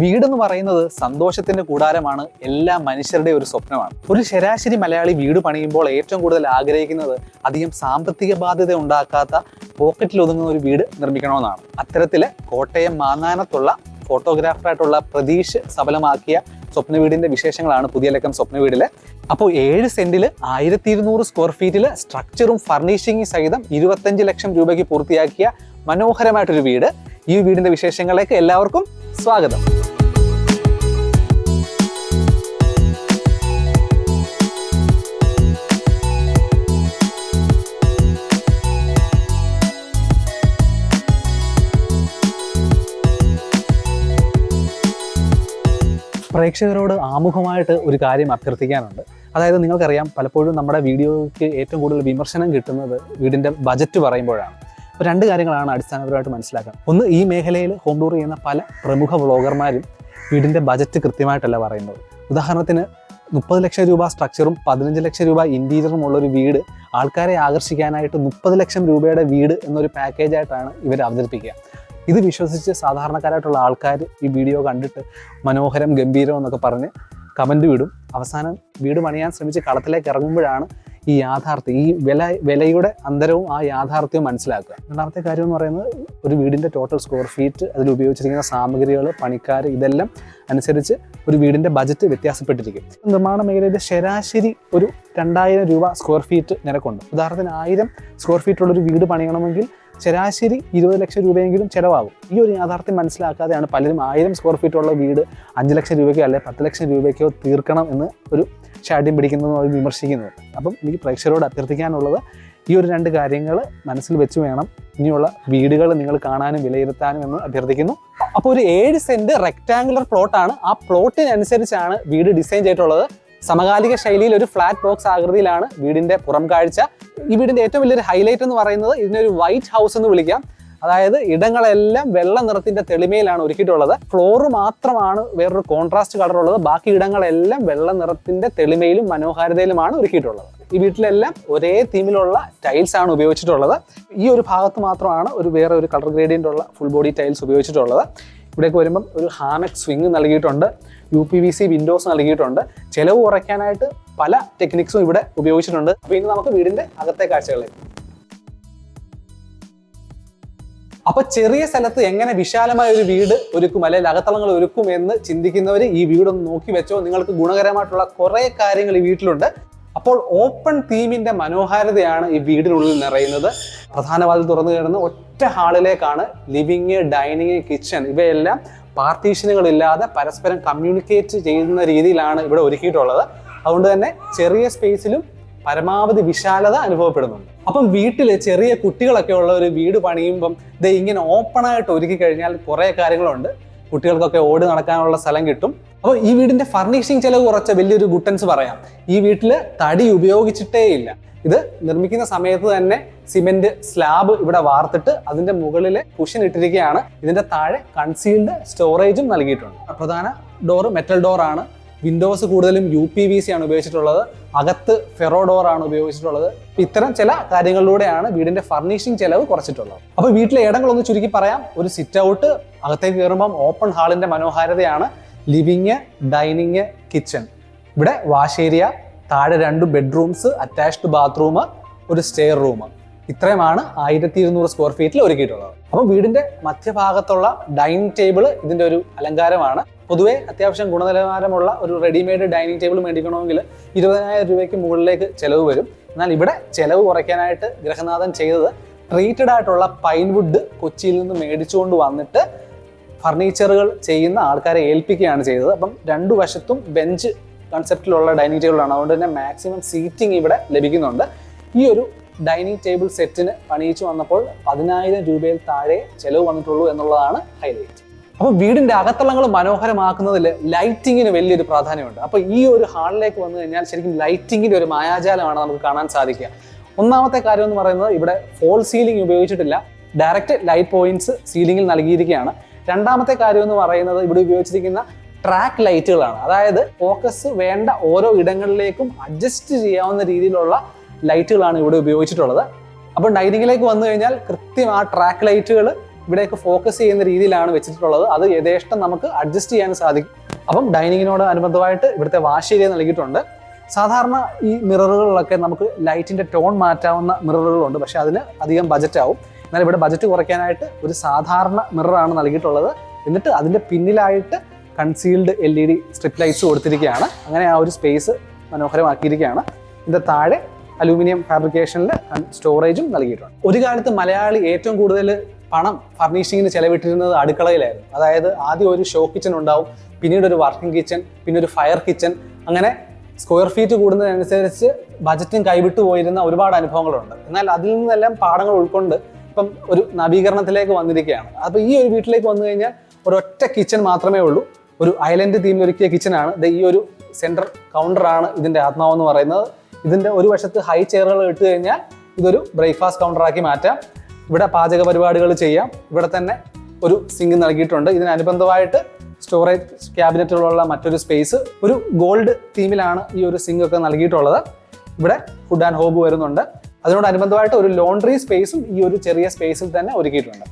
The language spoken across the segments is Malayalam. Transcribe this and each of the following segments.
വീടെന്ന് പറയുന്നത് സന്തോഷത്തിന്റെ കൂടാരമാണ് എല്ലാ മനുഷ്യരുടെയും ഒരു സ്വപ്നമാണ്. ഒരു ശരാശരി മലയാളി വീട് പണിയുമ്പോൾ ഏറ്റവും കൂടുതൽ ആഗ്രഹിക്കുന്നത് അധികം സാമ്പത്തിക ബാധ്യത ഉണ്ടാക്കാത്ത പോക്കറ്റിൽ ഒതുങ്ങുന്ന ഒരു വീട് നിർമ്മിക്കണമെന്നാണ്. അത്തരത്തിൽ കോട്ടയം മാന്നാനത്തുള്ള ഫോട്ടോഗ്രാഫറായിട്ടുള്ള പ്രതീഷ് സഫലമാക്കിയ സ്വപ്ന വീടിന്റെ വിശേഷങ്ങളാണ് പുതിയ ലക്കം സ്വപ്ന വീടിൽ അപ്പോൾ ഏഴ് സെന്റിൽ ആയിരത്തി ഇരുന്നൂറ് സ്ക്വയർ ഫീറ്റിൽ സ്ട്രക്ചറും ഫർണിഷിംഗും സഹിതം ഇരുപത്തഞ്ച് ലക്ഷം രൂപയ്ക്ക് പൂർത്തിയാക്കിയ മനോഹരമായിട്ടൊരു വീട്. ഈ വീടിന്റെ വിശേഷങ്ങളിലേക്ക് എല്ലാവർക്കും സ്വാഗതം. പ്രേക്ഷകരോട് ആമുഖമായിട്ട് ഒരു കാര്യം അഭ്യർത്ഥിക്കാനുണ്ട്. അതായത് നിങ്ങൾക്കറിയാം പലപ്പോഴും നമ്മുടെ വീഡിയോയ്ക്ക് ഏറ്റവും കൂടുതൽ വിമർശനം കിട്ടുന്നത് വീടിന്റെ ബജറ്റ് പറയുമ്പോഴാണ്. അപ്പോൾ രണ്ട് കാര്യങ്ങളാണ് അടിസ്ഥാനപരമായിട്ട് മനസ്സിലാക്കാൻ. ഒന്ന് ഈ മേഖലയിൽ ഹോം ടൂർ ചെയ്യുന്ന പല പ്രമുഖ വ്ളോഗർമാരും വീടിന്റെ ബജറ്റ് കൃത്യമായിട്ടല്ല പറയുന്നത്. ഉദാഹരണത്തിന് മുപ്പത് ലക്ഷം രൂപ സ്ട്രക്ചറും പതിനഞ്ച് ലക്ഷം രൂപ ഇന്റീരിയറും ഉള്ളൊരു വീട് ആൾക്കാരെ ആകർഷിക്കാനായിട്ട് മുപ്പത് ലക്ഷം രൂപയുടെ വീട് എന്നൊരു പാക്കേജായിട്ടാണ് ഇവർ അവതരിപ്പിക്കുക. ഇത് വിശ്വസിച്ച് സാധാരണക്കാരായിട്ടുള്ള ആൾക്കാർ ഈ വീഡിയോ കണ്ടിട്ട് മനോഹരം ഗംഭീരം എന്നൊക്കെ പറഞ്ഞ് കമന്റ് വിടും. അവസാനം വീട് പണിയാൻ ശ്രമിച്ച് കളത്തിലേക്ക് ഇറങ്ങുമ്പോഴാണ് ഈ യാഥാർത്ഥ്യം ഈ വില വിലയുടെ അന്തരവും ആ യാഥാർത്ഥ്യവും മനസ്സിലാക്കുക. രണ്ടാമത്തെ കാര്യം എന്ന് പറയുന്നത് ഒരു വീടിന്റെ ടോട്ടൽ സ്ക്വയർ ഫീറ്റ് അതിൽ ഉപയോഗിച്ചിരിക്കുന്ന സാമഗ്രികൾ പണിക്കാർ ഇതെല്ലാം അനുസരിച്ച് ഒരു വീടിന്റെ ബജറ്റ് വ്യത്യാസപ്പെട്ടിരിക്കും. നിർമ്മാണ മേഖലയിൽ ശരാശരി ഒരു രണ്ടായിരം രൂപ സ്ക്വയർ ഫീറ്റ് നിരക്കുണ്ട്. ഉദാഹരണത്തിന് ആയിരം സ്ക്വയർ ഫീറ്റ് ഉള്ള ഒരു വീട് പണിയണമെങ്കിൽ ശരാശരി ഇരുപത് ലക്ഷം രൂപയെങ്കിലും ചിലവാകും. ഈ ഒരു യാഥാർത്ഥ്യം മനസ്സിലാക്കാതെയാണ് പലരും ആയിരം സ്ക്വയർ ഫീറ്റ് ഉള്ള വീട് അഞ്ച് ലക്ഷം രൂപയ്ക്കോ അല്ലെങ്കിൽ പത്ത് ലക്ഷം രൂപയ്ക്കോ തീർക്കണം എന്ന് ഒരു ചാട്ടിയും പിടിക്കുന്നതും അവർ വിമർശിക്കുന്നത്. അപ്പം എനിക്ക് പ്രേക്ഷകരോട് അഭ്യർത്ഥിക്കാനുള്ളത് ഈ ഒരു രണ്ട് കാര്യങ്ങൾ മനസ്സിൽ വെച്ച് വേണം ഇനിയുള്ള വീടുകൾ നിങ്ങൾ കാണാനും വിലയിരുത്താനും എന്ന് അഭ്യർത്ഥിക്കുന്നു. അപ്പോൾ ഒരു ഏഴ് സെന്റ് റെക്ടാങ്കുലർ പ്ലോട്ടാണ് ആ പ്ലോട്ടിനനുസരിച്ചാണ് വീട് ഡിസൈൻ ചെയ്തിട്ടുള്ളത്. സമകാലിക ശൈലിയിൽ ഒരു ഫ്ലാറ്റ് ബോക്സ് ആകൃതിയിലാണ് വീടിന്റെ പുറം കാഴ്ച. ഈ വീടിന്റെ ഏറ്റവും വലിയൊരു ഹൈലൈറ്റ് എന്ന് പറയുന്നത് ഇതിനൊരു വൈറ്റ് ഹൗസ് എന്ന് വിളിക്കാം. അതായത് ഇടങ്ങളെല്ലാം വെള്ള നിറത്തിന്റെ തെളിമയിലാണ് ഒരുക്കിയിട്ടുള്ളത്. ഫ്ലോർ മാത്രമാണ് വേറൊരു കോൺട്രാസ്റ്റ് കളർ ഉള്ളത്. ബാക്കി ഇടങ്ങളെല്ലാം വെള്ള നിറത്തിന്റെ തെളിമയിലും മനോഹാരിതയിലുമാണ് ഒരുക്കിയിട്ടുള്ളത്. ഈ വീട്ടിലെല്ലാം ഒരേ തീമിലുള്ള ടൈൽസ് ആണ് ഉപയോഗിച്ചിട്ടുള്ളത്. ഈ ഒരു ഭാഗത്ത് മാത്രമാണ് ഒരു വേറെ ഒരു കളർ ഗ്രേഡിയന്റ് ഉള്ള ഫുൾ ബോഡി ടൈൽസ് ഉപയോഗിച്ചിട്ടുള്ളത്. ഇവിടേക്ക് വരുമ്പം ഒരു ഹാമക് സ്വിങ് നൽകിയിട്ടുണ്ട്. U P V C windows നൽകിയിട്ടുണ്ട്. ചിലവ് കുറയ്ക്കാനായിട്ട് പല ടെക്നിക്സും ഇവിടെ ഉപയോഗിച്ചിട്ടുണ്ട്. അപ്പോൾ ഇനി നമുക്ക് വീടിന്റെ അകത്തെ കാഴ്ചകളിലേക്ക് അപ്പൊ ചെറിയ സ്ഥലത്ത് എങ്ങനെ വിശാലമായ ഒരു വീട് ഒരുക്കും അല്ലെങ്കിൽ അകത്തളങ്ങൾ ഒരുക്കും എന്ന് ചിന്തിക്കുന്നവർ ഈ വീടൊന്ന് നോക്കി വെച്ചോ. നിങ്ങൾക്ക് ഗുണകരമായിട്ടുള്ള കുറെ കാര്യങ്ങൾ ഈ വീട്ടിലുണ്ട്. അപ്പോൾ ഓപ്പൺ തീമിന്റെ മനോഹാരിതയാണ് ഈ വീടിനുള്ളിൽ നിറയുന്നത്. പ്രധാന വാതിൽ തുറന്നു കിടന്ന് ഒറ്റ ഹാളിലേക്കാണ് ലിവിങ് ഡൈനിങ് കിച്ചൺ ഇവയെല്ലാം പാർട്ടീഷനുകളില്ലാതെ പരസ്പരം കമ്മ്യൂണിക്കേറ്റ് ചെയ്യുന്ന രീതിയിലാണ് ഇവിടെ ഒരുക്കിയിട്ടുള്ളത്. അതുകൊണ്ട് തന്നെ ചെറിയ സ്പേസിലും പരമാവധി വിശാലത അനുഭവപ്പെടുന്നുണ്ട്. അപ്പം വീട്ടിൽ ചെറിയ കുട്ടികളൊക്കെ ഉള്ള ഒരു വീട് പണിയുമ്പം ഇത് ഇങ്ങനെ ഓപ്പണായിട്ട് ഒരുക്കി കഴിഞ്ഞാൽ കുറേ കാര്യങ്ങളുണ്ട്. കുട്ടികൾക്കൊക്കെ ഓടി നടക്കാനുള്ള സ്ഥലം കിട്ടും. അപ്പോൾ ഈ വീടിന്റെ ഫർണിഷിംഗ് ചെലവ് കുറച്ച വലിയൊരു ഗുട്ടൻസ് പറയാം. ഈ വീട്ടിൽ തടി ഉപയോഗിച്ചിട്ടേ ഇല്ല. ഇത് നിർമ്മിക്കുന്ന സമയത്ത് തന്നെ സിമെന്റ് സ്ലാബ് ഇവിടെ വാർത്തിട്ട് അതിന്റെ മുകളിൽ കുഷൻ ഇട്ടിരിക്കുകയാണ്. ഇതിന്റെ താഴെ കൺസീൽഡ് സ്റ്റോറേജും നൽകിയിട്ടുണ്ട്. പ്രധാന ഡോർ മെറ്റൽ ഡോർ ആണ്. വിൻഡോസ് കൂടുതലും യു പി വി സി ആണ് ഉപയോഗിച്ചിട്ടുള്ളത്. അകത്ത് ഫെറോ ഡോർ ആണ് ഉപയോഗിച്ചിട്ടുള്ളത്. ഇത്തരം ചില കാര്യങ്ങളിലൂടെയാണ് വീടിന്റെ ഫർണിഷിംഗ് ചെലവ് കുറച്ചിട്ടുള്ളത്. അപ്പോൾ വീട്ടിലെ ഇടങ്ങളൊന്ന് ചുരുക്കി പറയാം. ഒരു സിറ്റ് ഔട്ട് അകത്തേക്ക് കയറുമ്പം ഓപ്പൺ ഹാളിന്റെ മനോഹാരിതയാണ്. Living dining kitchen. ഇവിടെ വാഷ് ഏരിയ താഴെ രണ്ട് ബെഡ്റൂംസ് അറ്റാച്ച്ഡ് ബാത്റൂം ഒരു സ്റ്റെയർ റൂം. ഇത്രയുമാണ് ആയിരത്തി ഇരുന്നൂറ് സ്ക്വയർ ഫീറ്റിൽ ഒരുക്കിയിട്ടുള്ളത്. അപ്പോൾ വീടിന്റെ മധ്യഭാഗത്തുള്ള ഡൈനിങ് ടേബിൾ ഇതിന്റെ ഒരു അലങ്കാരമാണ്. പൊതുവേ അത്യാവശ്യം ഗുണനിലവാരമുള്ള ഒരു റെഡിമെയ്ഡ് ഡൈനിങ് ടേബിൾ മേടിക്കണമെങ്കിൽ ഇരുപതിനായിരം രൂപയ്ക്ക് മുകളിലേക്ക് ചെലവ് വരും. എന്നാൽ ഇവിടെ ചെലവ് കുറയ്ക്കാനായിട്ട് ഗ്രഹനാഥൻ ചെയ്തത് ട്രീറ്റഡ് ആയിട്ടുള്ള പൈൻവുഡ് കൊച്ചിയിൽ നിന്ന് മേടിച്ചുകൊണ്ട് വന്നിട്ട് ഫർണിച്ചറുകൾ ചെയ്യുന്ന ആൾക്കാരെ ഏൽപ്പിക്കുകയാണ് ചെയ്തത്. അപ്പം രണ്ടു വശത്തും ബെഞ്ച് കൺസെപ്റ്റിലുള്ള ഡൈനിങ് ടേബിളാണ് അതുകൊണ്ട് തന്നെ മാക്സിമം സീറ്റിംഗ് ഇവിടെ ലഭിക്കുന്നുണ്ട്. ഈ ഒരു ഡൈനിങ് ടേബിൾ സെറ്റിന് പണിയിച്ചു വന്നപ്പോൾ പതിനായിരം രൂപയിൽ താഴെ ചെലവ് വന്നിട്ടുള്ളൂ എന്നുള്ളതാണ് ഹൈലൈറ്റ് അപ്പോൾ വീടിന്റെ അകത്തളങ്ങൾ മനോഹരമാക്കുന്നതിൽ ലൈറ്റിങ്ങിന് വലിയൊരു പ്രാധാന്യമുണ്ട്. അപ്പോൾ ഈ ഒരു ഹാളിലേക്ക് വന്നു കഴിഞ്ഞാൽ ശരിക്കും ലൈറ്റിങ്ങിന്റെ ഒരു മായാജാലമാണ് നമുക്ക് കാണാൻ സാധിക്കുക. ഒന്നാമത്തെ കാര്യം എന്ന് പറയുന്നത് ഇവിടെ ഫോൾ സീലിംഗ് ഉപയോഗിച്ചിട്ടില്ല. ഡയറക്റ്റ് ലൈറ്റ് പോയിന്റ്സ് സീലിംഗിൽ നൽകിയിരിക്കുകയാണ്. രണ്ടാമത്തെ കാര്യം എന്ന് പറയുന്നത് ഇവിടെ ഉപയോഗിച്ചിരിക്കുന്ന ട്രാക്ക് ലൈറ്റുകളാണ് അതായത് ഫോക്കസ് വേണ്ട ഓരോ ഇടങ്ങളിലേക്കും അഡ്ജസ്റ്റ് ചെയ്യാവുന്ന രീതിയിലുള്ള ലൈറ്റുകളാണ് ഇവിടെ ഉപയോഗിച്ചിട്ടുള്ളത്. അപ്പോൾ ഡൈനിങ്ങിലേക്ക് വന്നു കഴിഞ്ഞാൽ കൃത്യം ആ ട്രാക്ക് ലൈറ്റുകൾ ഇവിടേക്ക് ഫോക്കസ് ചെയ്യുന്ന രീതിയിലാണ് വെച്ചിട്ടുള്ളത്. അത് യഥേഷ്ടം നമുക്ക് അഡ്ജസ്റ്റ് ചെയ്യാൻ സാധിക്കും. അപ്പം ഡൈനിങ്ങിനോട് അനുബന്ധമായിട്ട് ഇവിടുത്തെ വാഷ് നൽകിയിട്ടുണ്ട്. സാധാരണ ഈ മിററുകളിലൊക്കെ നമുക്ക് ലൈറ്റിന്റെ ടോൺ മാറ്റാവുന്ന മിററുകളുണ്ട് പക്ഷേ അതിന് അധികം ബജറ്റ് ആവും. എന്നാൽ ഇവിടെ ബജറ്റ് കുറയ്ക്കാനായിട്ട് ഒരു സാധാരണ മിററാണ് നൽകിയിട്ടുള്ളത്. എന്നിട്ട് അതിന്റെ പിന്നിലായിട്ട് concealed L E D strip lights കൊടുത്തിരിക്കുകയാണ്. അങ്ങനെ ആ ഒരു സ്പേസ് മനോഹരമാക്കിയിരിക്കുകയാണ്. ഇതിന്റെ താഴെ അലൂമിനിയം ഫാബ്രിക്കേഷനിൽ സ്റ്റോറേജും നൽകിയിട്ടുണ്ട്. ഒരു കാലത്ത് മലയാളി ഏറ്റവും കൂടുതൽ പണം ഫർണിഷിങ്ങിന് ചെലവിട്ടിരുന്നത് അടുക്കളയിലായിരുന്നു. അതായത് ആദ്യം ഒരു ഷോ കിച്ചൺ ഉണ്ടാവും പിന്നീട് ഒരു വർക്കിംഗ് കിച്ചൺ പിന്നെ ഒരു ഫയർ കിച്ചൺ അങ്ങനെ സ്ക്വയർ ഫീറ്റ് കൂടുന്നതിനനുസരിച്ച് ബജറ്റും കൈവിട്ടു പോയിരുന്ന ഒരുപാട് അനുഭവങ്ങളുണ്ട്. എന്നാൽ അതിൽ നിന്നെല്ലാം പാഠങ്ങൾ ഉൾക്കൊണ്ട് ഇപ്പം ഒരു നവീകരണത്തിലേക്ക് വന്നിരിക്കുകയാണ്. അപ്പോൾ ഈ ഒരു വീട്ടിലേക്ക് വന്നു കഴിഞ്ഞാൽ ഒരൊറ്റ കിച്ചൺ മാത്രമേ ഉള്ളൂ. ഒരു ഐലൻഡ് തീമിൽ ഒരുക്കിയ കിച്ചണാണ് ഈ ഒരു സെൻട്രൽ ആണ് ഇതിന്റെ ആത്മാവെന്ന് പറയുന്നത്. ഇതിന്റെ ഒരു വശത്ത് ഹൈ ചെയറുകൾ ഇട്ട് കഴിഞ്ഞാൽ ഇതൊരു ബ്രേക്ക്ഫാസ്റ്റ് കൗണ്ടർ ആക്കി മാറ്റാം. ഇവിടെ പാചക പരിപാടികൾ ചെയ്യാം. ഇവിടെ തന്നെ ഒരു സിങ്ക് നൽകിയിട്ടുണ്ട്. ഇതിനനുബന്ധമായിട്ട് സ്റ്റോറേജ് ക്യാബിനറ്റുകളുള്ള മറ്റൊരു സ്പേസ് ഒരു ഗോൾഡ് തീമിലാണ് ഈ ഒരു സിങ്ക് ഒക്കെ നൽകിയിട്ടുള്ളത്. ഇവിടെ ഫുഡ് ആൻഡ് ഹോബ് വരുന്നുണ്ട്. അതിനോടനുബന്ധമായിട്ട് ഒരു ലോണ്ടറി സ്പേസും ഈ ഒരു ചെറിയ സ്പേസിൽ തന്നെ ഒരുക്കിയിട്ടുണ്ട്.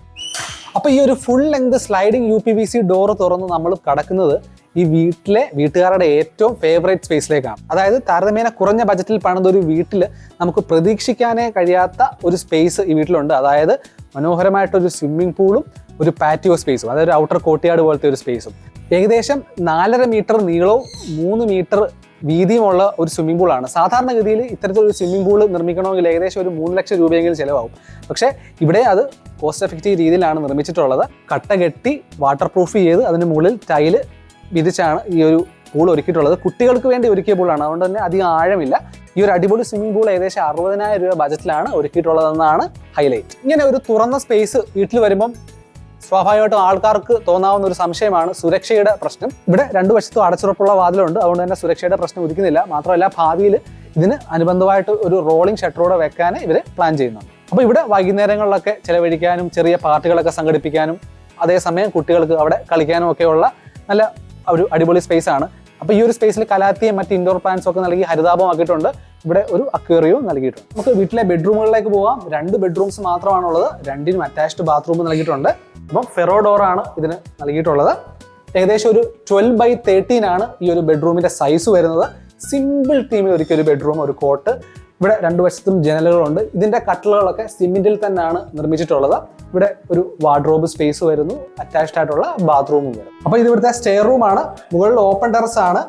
അപ്പോൾ ഈ ഒരു full length sliding U P V C door തുറന്ന് നമ്മൾ കടക്കുന്നത് ഈ വീട്ടിലെ വീട്ടുകാരുടെ ഏറ്റവും ഫേവറേറ്റ് സ്പേസിലേക്കാണ് അതായത് താരതമ്യേന കുറഞ്ഞ ബജറ്റിൽ പണിത ഒരു വീട്ടിൽ നമുക്ക് പ്രതീക്ഷിക്കാനേ കഴിയാത്ത ഒരു സ്പേസ് ഈ വീട്ടിലുണ്ട്. അതായത് മനോഹരമായിട്ടൊരു സ്വിമ്മിംഗ് പൂളും ഒരു പാറ്റിയോ സ്പേസും അതായത് ഔട്ടർ കോട്ടിയാട് പോലത്തെ ഒരു സ്പേസും ഏകദേശം നാലര മീറ്റർ നീളവും മൂന്ന് മീറ്റർ വീതിയുമുള്ള ഒരു സ്വിമ്മിംഗ് പൂളാണ് സാധാരണഗതിയിൽ ഇത്തരത്തിലൊരു സ്വിമ്മിംഗ് പൂൾ നിർമ്മിക്കണമെങ്കിൽ ഏകദേശം ഒരു മൂന്ന് ലക്ഷം രൂപയെങ്കിലും ചിലവാകും. പക്ഷേ ഇവിടെ അത് കോസ്റ്റ് എഫക്റ്റീവ് രീതിയിലാണ് നിർമ്മിച്ചിട്ടുള്ളത്. കട്ട കെട്ടി വാട്ടർ പ്രൂഫ് ചെയ്ത് അതിന് മുകളിൽ ടൈൽ വിരിച്ചാണ് ഈ ഒരു പൂൾ ഒരുക്കിയിട്ടുള്ളത്. കുട്ടികൾക്ക് വേണ്ടി ഒരുക്കിയ പൂളാണ് അതുകൊണ്ട് തന്നെ അധികം ആഴമില്ല. ഈ ഒരു അടിപൊളി സ്വിമ്മിംഗ് പൂൾ ഏകദേശം അറുപതിനായിരം രൂപ ബജറ്റിലാണ് ഒരുക്കിയിട്ടുള്ളതെന്നാണ് ഹൈലൈറ്റ് ഇങ്ങനെ ഒരു തുറന്ന സ്പേസ് വീട്ടിൽ വരുമ്പം സ്വാഭാവികമായിട്ടും ആൾക്കാർക്ക് തോന്നാവുന്ന ഒരു സംശയമാണ് സുരക്ഷയുടെ പ്രശ്നം. ഇവിടെ രണ്ടു വശത്തും അടച്ചുറപ്പുള്ള വാതിലുണ്ട്. അതുകൊണ്ട് തന്നെ സുരക്ഷയുടെ പ്രശ്നം ഉദിക്കുന്നില്ല. മാത്രമല്ല ഭാവിയിൽ ഇതിന് അനുബന്ധമായിട്ട് ഒരു റോളിംഗ് ഷട്ടറോടെ വെക്കാൻ ഇവർ പ്ലാൻ ചെയ്യുന്നുണ്ട്. അപ്പോൾ ഇവിടെ വൈകുന്നേരങ്ങളിലൊക്കെ ചിലവഴിക്കാനും ചെറിയ പാർട്ടികളൊക്കെ സംഘടിപ്പിക്കാനും അതേസമയം കുട്ടികൾക്ക് അവിടെ കളിക്കാനും ഒക്കെയുള്ള നല്ല ഒരു അടിപൊളി സ്പേസ് ആണ്. അപ്പോൾ ഈ ഒരു സ്പേസിൽ കലാത്തിയും മറ്റ് ഇൻഡോർ പ്ലാന്റ്സ് ഒക്കെ നൽകി ഹരിതാപമാക്കിയിട്ടുണ്ട് ഇവിടെ ഒരു അക്വേറിയവും നൽകിയിട്ടുണ്ട്. നമുക്ക് വീട്ടിലെ ബെഡ്റൂമുകളിലേക്ക് പോകാം രണ്ട് ബെഡ്റൂംസ് മാത്രമാണുള്ളത്. രണ്ടിനും അറ്റാച്ച്ഡ് ബാത്റൂം നൽകിയിട്ടുണ്ട്. അപ്പം ഫെറോ ഡോറാണ് ഇതിന് നൽകിയിട്ടുള്ളത്. ഏകദേശം ഒരു ട്വൽവ് ബൈ തേർട്ടീൻ ആണ് ഈ ഒരു ബെഡ്റൂമിന്റെ സൈസ് വരുന്നത്. സിമ്പിൾ തീമിൽ ഒരുക്കിയ ഒരു ബെഡ്റൂം ഒരു കോട്ട് ഇവിടെ രണ്ടു വശത്തും ജനലുകളുണ്ട്. ഇതിന്റെ കട്ടിലുകളൊക്കെ സിമെന്റിൽ തന്നെയാണ് നിർമ്മിച്ചിട്ടുള്ളത്. ഇവിടെ ഒരു വാർഡ്രോബ് സ്പേസ് വരുന്നു. അറ്റാച്ച്ഡ് ആയിട്ടുള്ള ബാത്റൂമും വരും. അപ്പൊ ഇത് ഇവിടുത്തെ സ്റ്റെയർ റൂമാണ് മുകളിൽ ഓപ്പൺ ടെറസ് ആണ്.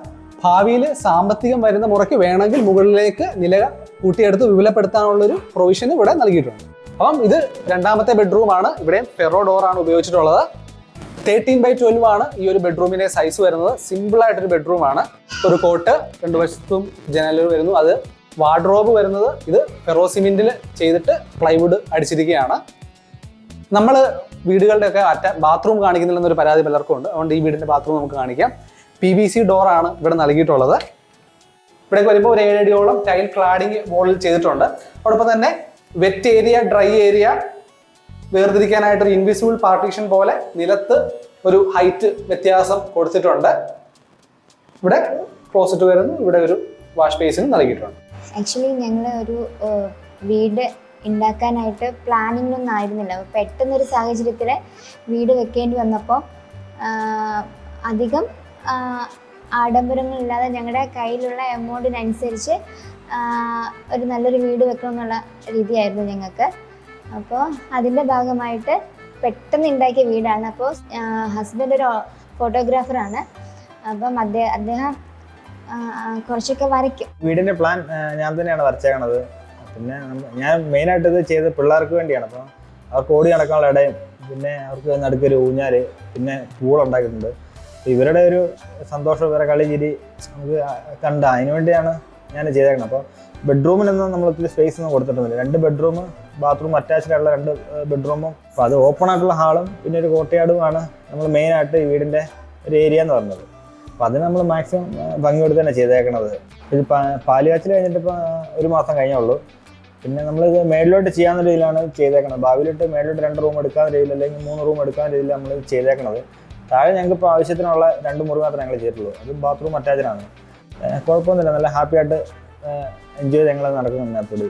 ഭാവിയിൽ സാമ്പത്തികം വരുന്ന മുറയ്ക്ക് വേണമെങ്കിൽ മുകളിലേക്ക് നില കൂട്ടിയെടുത്ത് വിപുലപ്പെടുത്താനുള്ള ഒരു പ്രൊവിഷൻ ഇവിടെ നൽകിയിട്ടുണ്ട്. അപ്പം ഇത് രണ്ടാമത്തെ ബെഡ്റൂം ആണ്. ഇവിടെ ഫെറോ ഡോർ ആണ് ഉപയോഗിച്ചിട്ടുള്ളത്. തേർട്ടീൻ ബൈ ട്വൽവ് ആണ് ഈ ഒരു ബെഡ്റൂമിന്റെ സൈസ് വരുന്നത്. സിമ്പിൾ ആയിട്ടൊരു ബെഡ്റൂം ആണ്. ഒരു കോട്ട് രണ്ടു വശത്തും ജനലുകൾ വരുന്നു. അത് വാർഡ്രോബ് വരുന്നത് ഇത് ഫെറോ സിമെന്റിൽ ചെയ്തിട്ട് പ്ലൈവുഡ് അടിച്ചിരിക്കുകയാണ്. നമ്മൾ വീടുകളുടെയൊക്കെ അറ്റ ബാത്റൂം കാണിക്കുന്നില്ലെന്നൊരു പരാതി പലർക്കും ഉണ്ട്. അതുകൊണ്ട് ഈ വീടിന്റെ ബാത്റൂം നമുക്ക് കാണിക്കാം. പി വി സി ഡോറാണ് ഇവിടെ നൽകിയിട്ടുള്ളത്. ഇവിടേക്ക് വരുമ്പോൾ ഒരു ഏഴടിയോളം ടൈൽ ക്ലാഡിങ് വോളിൽ ചെയ്തിട്ടുണ്ട്. അതോടൊപ്പം തന്നെ വെറ്റ് ഏരിയ ഡ്രൈ ഏരിയ വേർതിരിക്കാനായിട്ട് ഒരു ഇൻവിസിബിൾ പാർട്ടീഷൻ പോലെ നിലത്ത് ഒരു ഹൈറ്റ് വ്യത്യാസം കൊടുത്തിട്ടുണ്ട്. ഇവിടെ ക്ലോസറ്റ് വരുന്നു. ഇവിടെ ഒരു വാഷ് ബേസിന് നൽകിയിട്ടുണ്ട്. ആക്ച്വലി ഞങ്ങൾ ഒരു വീട് ഉണ്ടാക്കാനായിട്ട് പ്ലാനിംഗ് ഒന്നും ആയിരുന്നില്ല. പെട്ടെന്നൊരു സാഹചര്യത്തിൽ വീട് വെക്കേണ്ടി വന്നപ്പോൾ അധികം ആഡംബരങ്ങളില്ലാതെ ഞങ്ങളുടെ കയ്യിലുള്ള എമൗണ്ടിനനുസരിച്ച് ഒരു നല്ലൊരു വീട് വെക്കണമെന്നുള്ള രീതിയായിരുന്നു ഞങ്ങൾക്ക് അപ്പോൾ അതിന്റെ ഭാഗമായിട്ട് പെട്ടെന്ന് ഉണ്ടാക്കിയ വീടാണ്. അപ്പോൾ ഹസ്ബൻഡ് ഒരു ഫോട്ടോഗ്രാഫറാണ് അപ്പം അദ്ദേഹം അദ്ദേഹം കുറച്ചൊക്കെ വരയ്ക്കും. വീടിന്റെ പ്ലാൻ ഞാൻ തന്നെയാണ് വരച്ചേക്കണത്. പിന്നെ ഞാൻ മെയിനായിട്ട് ഇത് ചെയ്ത് പിള്ളേർക്ക് വേണ്ടിയാണ്. അപ്പോൾ അവർക്ക് ഓടി നടക്കാനുള്ള ഇടയും പിന്നെ അവർക്ക് നടുക്കൊരു ഊഞ്ഞാൽ പിന്നെ അപ്പോൾ ഇവരുടെ ഒരു സന്തോഷം ഇവരെ കളി ചിരി നമുക്ക് കണ്ട അതിനുവേണ്ടിയാണ് ഞാൻ ചെയ്തേക്കുന്നത് അപ്പോൾ ബെഡ്റൂമിനൊന്നും നമ്മൾ ഒത്തിരി സ്പേസ് ഒന്നും കൊടുത്തിട്ടൊന്നുമില്ല. രണ്ട് ബെഡ്റൂം ബാത്റൂം അറ്റാച്ച്ഡ് ആയിട്ടുള്ള രണ്ട് ബെഡ്റൂമും അപ്പോൾ അത് ഓപ്പൺ ആയിട്ടുള്ള ഹാളും പിന്നെ ഒരു കോട്ടയാടുമാണ് നമ്മൾ മെയിനായിട്ട് ഈ വീടിന്റെ ഒരു ഏരിയ എന്ന് പറഞ്ഞത്. അപ്പോൾ അത് നമ്മൾ മാക്സിമം ഭംഗി കൊടുത്ത് തന്നെ ചെയ്തേക്കണത്. ഇത് പാലുകാച്ചിൽ പാൽ കാച്ചിൽ കഴിഞ്ഞിട്ട് ഇപ്പോൾ ഒരു മാസം കഴിഞ്ഞുള്ളൂ. പിന്നെ നമ്മളിത് മേളിലോട്ട് ചെയ്യാവുന്ന രീതിയിലാണ് ചെയ്തേക്കണത്. ഭാവിയിലോട്ട് മേളിലോട്ട് രണ്ട് റൂം എടുക്കാൻ രീതിയിൽ അല്ലെങ്കിൽ മൂന്ന് റൂം എടുക്കാൻ രീതിയിൽ നമ്മൾ ചെയ്തേക്കണത്. താഴെ ഞങ്ങൾക്ക് ഇപ്പോൾ ആവശ്യത്തിനുള്ള രണ്ട് മുറി മാത്രമേ ഞങ്ങൾ ചെയ്തിട്ടുള്ളൂ. അത് ബാത്റൂം അറ്റാച്ച്ഡാണ് കുഴപ്പമൊന്നുമില്ല. നല്ല ഹാപ്പി ആയിട്ട് എൻജോയ് ഞങ്ങൾ നടക്കുന്നുണ്ട്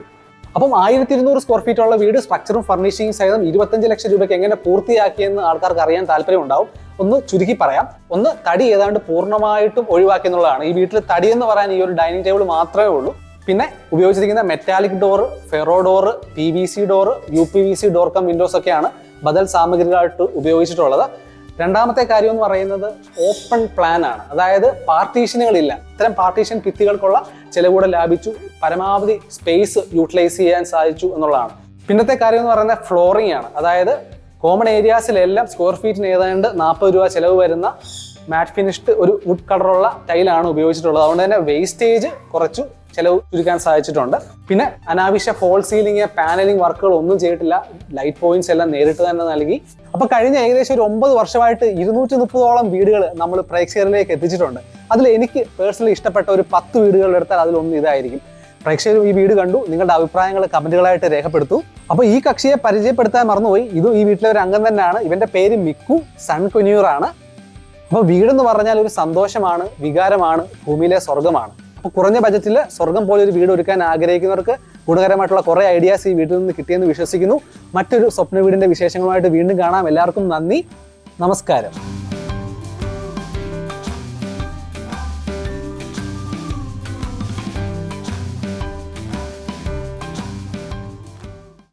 അപ്പം ആയിരത്തി ഇരുന്നൂറ് സ്ക്വയർ ഫീറ്റ് ഉള്ള വീട് സ്ട്രക്ചറും ഫർണിഷിംഗ് സഹിതം ഇരുപത്തഞ്ച് ലക്ഷം രൂപയ്ക്ക് എങ്ങനെ പൂർത്തിയാക്കിയെന്ന് ആൾക്കാർക്ക് അറിയാൻ താല്പര്യം ഉണ്ടാവും. ഒന്ന് ചുരുക്കി പറയാം. ഒന്ന് തടി ഏതാണ്ട് പൂർണമായിട്ടും ഒഴിവാക്കി എന്നുള്ളതാണ്. ഈ വീട്ടിൽ തടി എന്ന് പറയാൻ ഈ ഒരു ഡൈനിങ് ടേബിൾ മാത്രമേ ഉള്ളൂ. പിന്നെ ഉപയോഗിച്ചിരിക്കുന്ന metallic door ferro door P V C door U P V C door cum windows ഒക്കെയാണ് ബദൽ സാമഗ്രികളായിട്ട് ഉപയോഗിച്ചിട്ടുള്ളത്. രണ്ടാമത്തെ കാര്യം എന്ന് പറയുന്നത് ഓപ്പൺ പ്ലാൻ ആണ്. അതായത് പാർട്ടീഷനുകളില്ല ഇത്തരം പാർട്ടീഷൻ ഭിത്തികൾക്കുള്ള ചിലവ് കൂടെ ലാഭിച്ചു. പരമാവധി സ്പേസ് യൂട്ടിലൈസ് ചെയ്യാൻ സാധിച്ചു എന്നുള്ളതാണ്. പിന്നത്തെ കാര്യം എന്ന് പറയുന്നത് ഫ്ലോറിംഗ് ആണ്. അതായത് കോമൺ ഏരിയാസിലെല്ലാം സ്ക്വയർ ഫീറ്റിന് ഏതാണ്ട് നാൽപ്പത് രൂപ ചിലവ് വരുന്ന മാറ്റ് ഫിനിഷ്ഡ് ഒരു വുഡ് കളറുള്ള ടൈലാണ് ഉപയോഗിച്ചിട്ടുള്ളത്. അതുകൊണ്ട് തന്നെ വേസ്റ്റേജ് കുറച്ചു ചിലവ് ചുരുക്കാൻ സാധിച്ചിട്ടുണ്ട്. പിന്നെ അനാവശ്യ ഫോൾ സീലിംഗ് പാനലിംഗ് വർക്കുകൾ ഒന്നും ചെയ്തിട്ടില്ല. ലൈറ്റ് പോയിന്റ്സ് എല്ലാം നേരിട്ട് തന്നെ നൽകി. അപ്പൊ കഴിഞ്ഞ ഏകദേശം ഒരു ഒമ്പത് വർഷമായിട്ട് ഇരുന്നൂറ്റി മുപ്പതോളം വീടുകൾ നമ്മൾ പ്രേക്ഷകരിലേക്ക് എത്തിച്ചിട്ടുണ്ട്. അതിൽ എനിക്ക് പേഴ്സണലി ഇഷ്ടപ്പെട്ട ഒരു പത്ത് വീടുകൾ എടുത്താൽ അതിലൊന്ന് ഇതായിരിക്കും. പ്രേക്ഷകർ ഈ വീട് കണ്ടു നിങ്ങളുടെ അഭിപ്രായങ്ങൾ കമന്റുകളായിട്ട് രേഖപ്പെടുത്തു. അപ്പോൾ ഈ കക്ഷിയെ പരിചയപ്പെടുത്താൻ മറന്നുപോയി. ഇത് ഈ വീട്ടിലെ ഒരു അംഗം തന്നെയാണ്. ഇവന്റെ പേര് മിക്കു സൺ കുനിയൂർ ആണ്. അപ്പോൾ വീടെന്ന് പറഞ്ഞാൽ ഒരു സന്തോഷമാണ് വികാരമാണ് ഭൂമിയിലെ സ്വർഗമാണ് അപ്പോൾ കുറഞ്ഞ ബജറ്റിൽ സ്വർഗം പോലെ ഒരു വീട് ഒരുക്കാൻ ആഗ്രഹിക്കുന്നവർക്ക് ഗുണകരമായിട്ടുള്ള കുറേ ഐഡിയാസ് ഈ വീട്ടിൽ നിന്ന് കിട്ടിയെന്ന് വിശ്വസിക്കുന്നു. മറ്റൊരു സ്വപ്ന വീടിന്റെ വിശേഷങ്ങളുമായിട്ട് വീണ്ടും കാണാം. എല്ലാവർക്കും നന്ദി. നമസ്കാരം.